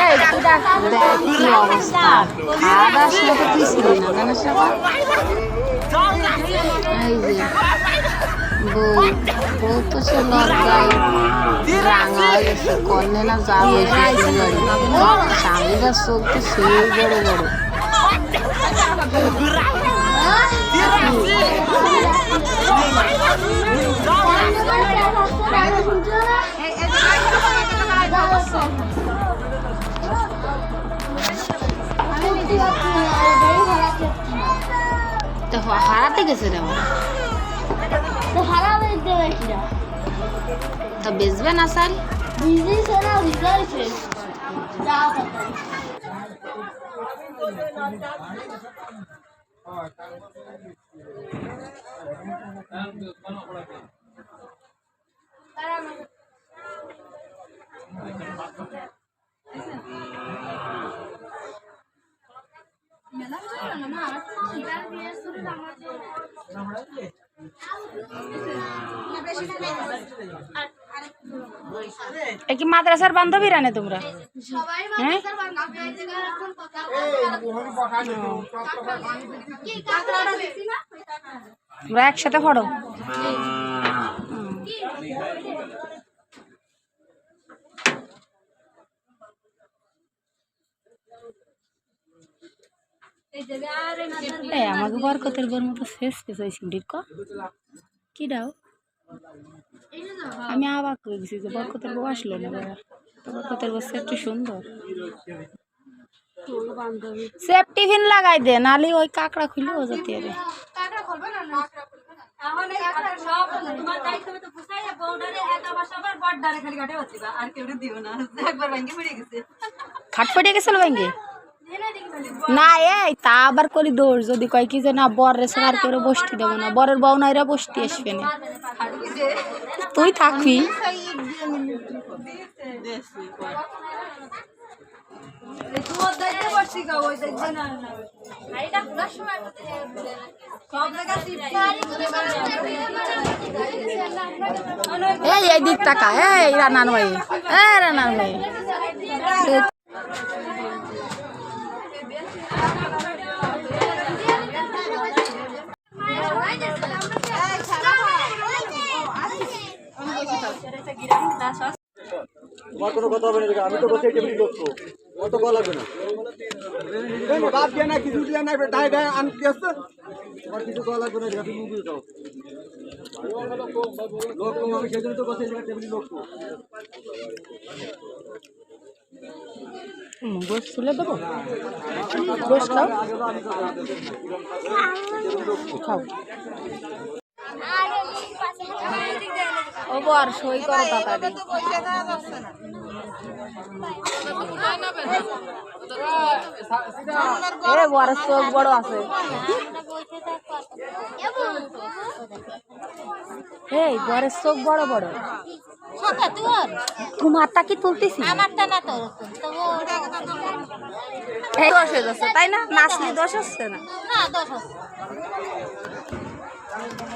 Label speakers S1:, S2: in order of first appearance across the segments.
S1: এই তুই দেখ দেখ কি অবস্থা খাওয়া দাওয়ার সময় তো তুই ছিলি না জানিস না এই যে বউ বউ তো সে লজ্জায় রাঙা হয়ে গেছে না স্বামীরা তো সেই বড় বড় তো হারাতে গেছে রে আমার তো বেচবে না স্যার এ কি মাদ্রাসার বান্ধবীরা নে তোমরা? হ্যাঁ? তোমরা একসাথে পড়ো। এই, আমাকে বরকতের বর মতো শেষ পেছ ওই সিমটির ক। দাও? আমি আবার করে গেছি যে বরকতের বউ আসলো না বাবা। তো বরকতের বউ একটু সুন্দর। সেফ টিফিন লাগাই দে নালে ওই কাকড়া খুলে ও যেতে রে। খাট পড়ে গেছিল ভেঙ্গে? না, এই, তা আবার করি দৌড়। যদি কয় কি যে, না, বর রেছে আর কেউ বসতে দেবো না। বরের বউ নাইরা বসতে আসবে না। তুই থাকবি। এই এই দিক টাকা এই রান্নার ভাই। এই রান্নার ভাই।
S2: তোমার কোনো কথা হবে না আমি তো বসে টেবিল করছ অত কল লাগবে না। বাপ দিয়ে না কিছু দিয়ে না ডাই ডাই আনতে আসছে। তোমার কিছু কল লাগবে না তুমি মুভি দাও লোক কম আমি সেজন্য তো বসে টেবিল লোক।
S1: গোস তুলে দেবো? গোস খাও। খাও। ও বর, সই করো এ বড় চোখ বড় আছে। এই, বরের চোখ বড় বড়। তোমারটা কি তুলতেছি
S3: আমারটা না তো
S1: এই হয়ে যাচ্ছে তাই না? নাচলি দোষ হচ্ছে না?
S3: না দশ।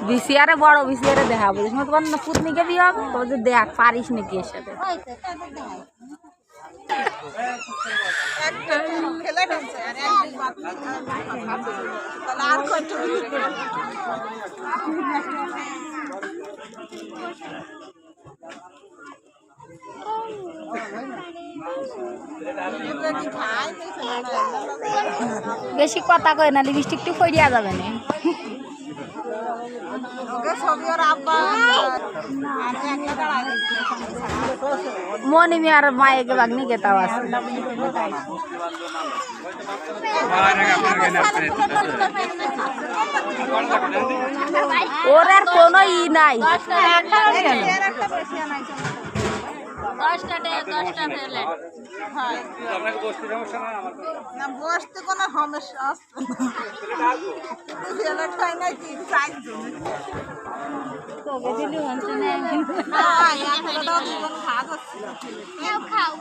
S1: বিসিআরে বড় বিসিআরে দেখা বুঝিস না তোমার পুতনিকে বিয়ে হবে? তো যে দেখ পারিস নাকি এর সাথে। বেশি কথা কয় না লিপস্টিক টু ফরিয়া যাবে না। মনি মি আর মায়েকে বাগনি গেতাও আছে। ওর আর কোনো ই নাই।
S3: দশটা দশটা প্লেট
S4: না বসতে কোনো সমস্যা না। ছেলে খাই না? চাইছো হ্যাঁ
S3: খাও